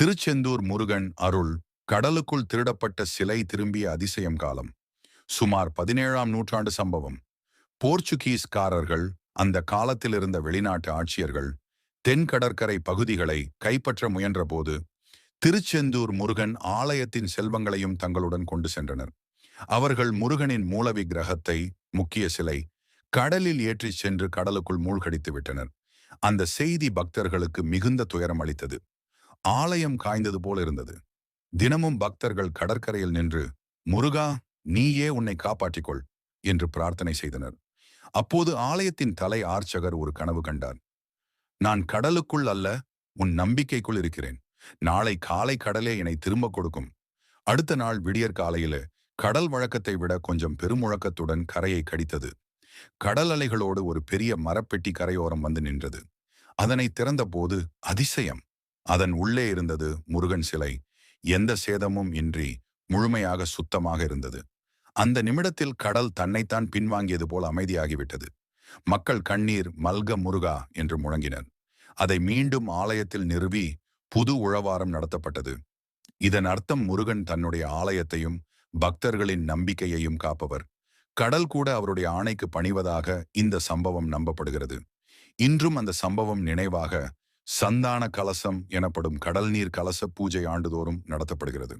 திருச்செந்தூர் முருகன் அருள் கடலுக்குள் திருடப்பட்ட சிலை திரும்பிய அதிசயம் காலம். சுமார் பதினேழாம் நூற்றாண்டு சம்பவம். போர்ச்சுகீஸ்காரர்கள் அந்த காலத்தில் இருந்த வெளிநாட்டு ஆட்சியர்கள் தென் கடற்கரை பகுதிகளை கைப்பற்ற முயன்றபோது திருச்செந்தூர் முருகன் ஆலயத்தின் செல்வங்களையும் தங்களுடன் கொண்டு சென்றனர். அவர்கள் முருகனின் மூல விக்கிரகத்தை முக்கிய சிலை கடலில் ஏற்றிச் சென்று கடலுக்குள் மூழ்கடித்து விட்டனர் அந்த செய்தி பக்தர்களுக்கு மிகுந்த துயரம் அளித்தது. ஆலயம் காய்ந்தது போல இருந்தது. தினமும் பக்தர்கள் கடற்கரையில் நின்று முருகா நீயே உன்னை காப்பாற்றிக்கொள் என்று பிரார்த்தனை செய்தனர். அப்போது ஆலயத்தின் தலை ஆர்ச்சகர் ஒரு கனவு கண்டார். நான் கடலுக்குள் அல்ல உன் நம்பிக்கைக்குள் இருக்கிறேன். நாளை காலை கடலே என்னை திரும்ப கொடுக்கும். அடுத்த நாள் விடியற் காலையில கடல் வழக்கத்தை விட கொஞ்சம் பெருமுழக்கத்துடன் கரையை கடித்தது. கடல் அலைகளோடு ஒரு பெரிய மரப்பெட்டி கரையோரம் வந்து நின்றது. அதனை திறந்தபோது அதிசயம். அதன் உள்ளே இருந்தது முருகன் சிலை. எந்த சேதமும் இன்றி முழுமையாக சுத்தமாக இருந்தது. அந்த நிமிடத்தில் கடல் தன்னைத்தான் பின்வாங்கியது போல் அமைதியாகிவிட்டது. மக்கள் கண்ணீர் மல்க முருகா என்று முழங்கினர். அதை மீண்டும் ஆலயத்தில் நிறுவி புது உழவாரம் நடத்தப்பட்டது. இதன் அர்த்தம் முருகன் தன்னுடைய ஆலயத்தையும் பக்தர்களின் நம்பிக்கையையும் காப்பவர். கடல் கூட அவருடைய ஆணைக்கு பணிவதாக இந்த சம்பவம் நம்பப்படுகிறது. இன்றும் அந்த சம்பவம் நினைவாக சந்தான கலசம் எனப்படும் கடல் நீர் கலச பூஜை ஆண்டுதோறும் நடத்தப்படுகிறது.